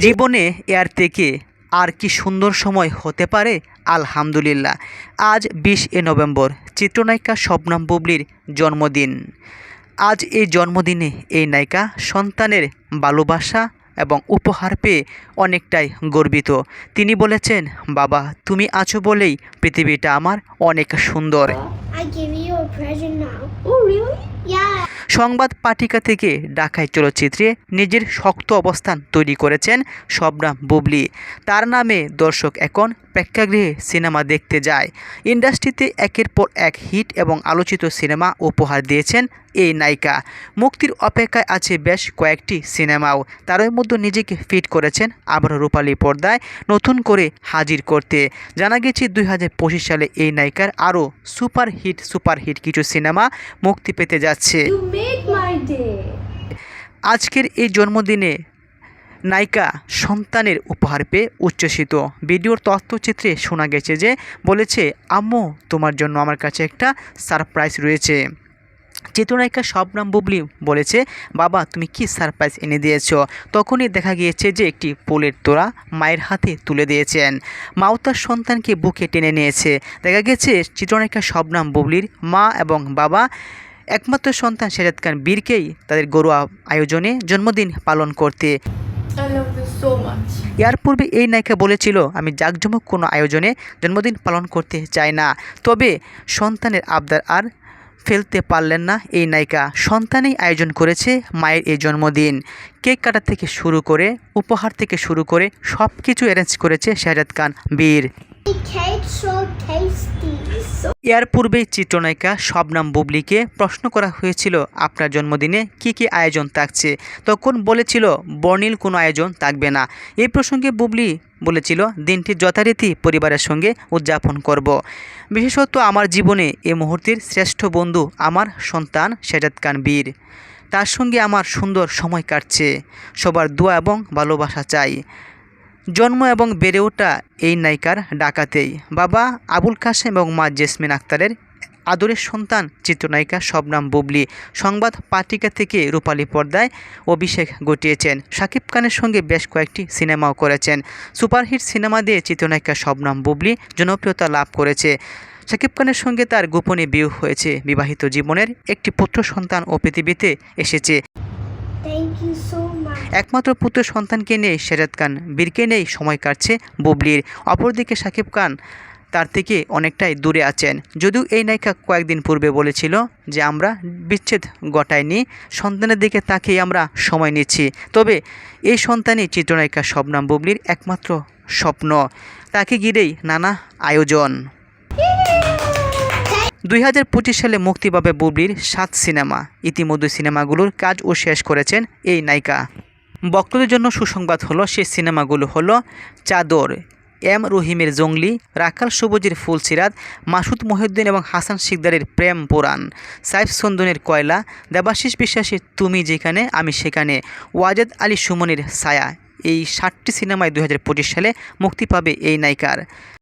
জীবনে এর থেকে আর কি সুন্দর সময় হতে পারে? আলহামদুলিল্লাহ। আজ বিশ এ নভেম্বর চিত্রনায়িকা শবনাম বুবলির জন্মদিন। আজ এই জন্মদিনে এই নায়িকা সন্তানের ভালোবাসা এবং উপহার পেয়ে অনেকটাই গর্বিত। তিনি বলেছেন বাবা তুমি আছো বলেই পৃথিবীটা আমার অনেক সুন্দর। I give you a present now. Oh, really? Yeah. সংবাদ পাঠিকা থেকে ডাকাই চলচ্চিত্রে নিজের শক্ত অবস্থান তৈরি করেছেন শবনাম বুবলি। তার নামে দর্শক এখন প্রেক্ষাগৃহে সিনেমা দেখতে যায়। ইন্ডাস্ট্রিতে একের পর এক হিট এবং আলোচিত সিনেমা উপহার দিয়েছেন এই নায়িকা। মুক্তির অপেক্ষায় আছে বেশ কয়েকটি সিনেমাও। তারই মধ্যে নিজেকে ফিট করেছেন আবার রূপালী পর্দায় নতুন করে হাজির করতে। জানা গেছে দুই হাজার পঁচিশ সালে এই নায়িকার আরও সুপার হিট সুপার হিট কিছু সিনেমা মুক্তি পেতে যাচ্ছে. আজকের এই জন্মদিনে নায়িকা সন্তানের উপহার পেয়ে উচ্ছ্বসিত। ভিডিওর তথ্যচিত্রে শোনা গেছে যে, বলেছে, আম্মু, তোমার জন্য আমার কাছে একটা সারপ্রাইজ রয়েছে। চিত্রনায়িকা শবনাম বুবলি বলেছে, বাবা, তুমি কি সারপ্রাইজ এনে দিয়েছ? তখনই দেখা গিয়েছে যে, একটি পোলের তোড়া মায়ের হাতে তুলে দিয়েছেন। মাও তার সন্তানকে বুকে টেনে নিয়েছে। দেখা গেছে, চিত্রনায়িকা শবনাম বুবলির মা এবং বাবা একমাত্র সন্তান সেজাদ খান বীরকেই তাদের গরুয়া আয়োজনে জন্মদিন পালন করতে। I love you so much. এর পূর্বে এই নায়িকা বলেছিল আমি জাঁকজমক কোনো আয়োজনে জন্মদিন পালন করতে চাই না। তবে সন্তানের আবদার আর ফেলতে পারলেন না এই নায়িকা। সন্তানেই আয়োজন করেছে মায়ের এই জন্মদিন। কেক কাটা থেকে শুরু করে উপহার থেকে শুরু করে সব কিছু অ্যারেঞ্জ করেছে শাহজাদ খান বীর। এর পূর্বে চিত্রনায়িকা শবনাম বুবলিকে প্রশ্ন করা হয়েছিল, আপনার জন্মদিনে কি কি আয়োজন থাকছে? তখন বলেছিল, বর্ণিল কোনো আয়োজন থাকবে না। এই প্রসঙ্গে বুবলি বলেছিল, দিনটি যথারীতি পরিবারের সঙ্গে উদযাপন করব। বিশেষত আমার জীবনে এ মুহূর্তের শ্রেষ্ঠ বন্ধু আমার সন্তান শেজাদ খান বীর। তার সঙ্গে আমার সুন্দর সময় কাটছে। সবার দোয়া এবং ভালোবাসা চাই। জন্ম এবং বেড়ে ওঠা এই নায়িকার ডাকাতেই। বাবা আবুল কাসেম এবং মা জেসমিন আক্তারের আদরের সন্তান চিত্রনায়িকা শবনাম বুবলি সংবাদ পাত্রিকা থেকে রূপালী পর্দায় অভিষেক ঘটিয়েছেন। শাকিব খানের সঙ্গে বেশ কয়েকটি সিনেমাও করেছেন। সুপারহিট সিনেমা দিয়ে চিত্রনায়িকা শবনাম বুবলি জনপ্রিয়তা লাভ করেছে। শাকিব খানের সঙ্গে তার গোপনে বিয়ে হয়েছে। বিবাহিত জীবনের একটি পুত্র সন্তান ও পৃথিবীতে এসেছে। একমাত্র পুত্র সন্তানকে নিয়ে শেজাদ খান। বীরকে নেই, সময় কাটছে বুবলির। অপরদিকে সাকিব খান তার থেকে অনেকটাই দূরে আছেন। যদিও এই নায়িকা কয়েকদিন পূর্বে বলেছিল যে, আমরা বিচ্ছেদ ঘটাইনি, সন্তানের দিকে তাকিয়ে আমরা সময় নিচ্ছি। তবে এই সন্তানই চিত্রনায়িকা শবনাম বুবলির একমাত্র স্বপ্ন। তাকে ঘিরেই নানা আয়োজন। দুই হাজার পঁচিশ সালে মুক্তি পাবে বুবলির সাত সিনেমা। ইতিমধ্যে সিনেমাগুলোর কাজও শেষ করেছেন এই নায়িকা। ভক্তদের জন্য সুসংবাদ হলো সে সিনেমাগুলো হলো চাদর, এম রহিমের জঙ্গলি, রাকাল সবুজের ফুল সিরাত, মাসুদ মহিউদ্দিন এবং হাসান শিকদারের প্রেম পুরাণ, সাইফ সন্দনের কয়লা, দেবাশিস বিশ্বাসের তুমি যেখানে, আমি সেখানে, ওয়াজেদ আলী সুমনের ছায়া। এই ষাটটি সিনেমায় দু হাজার পঁচিশ সালে মুক্তি পাবে এই নায়িকার।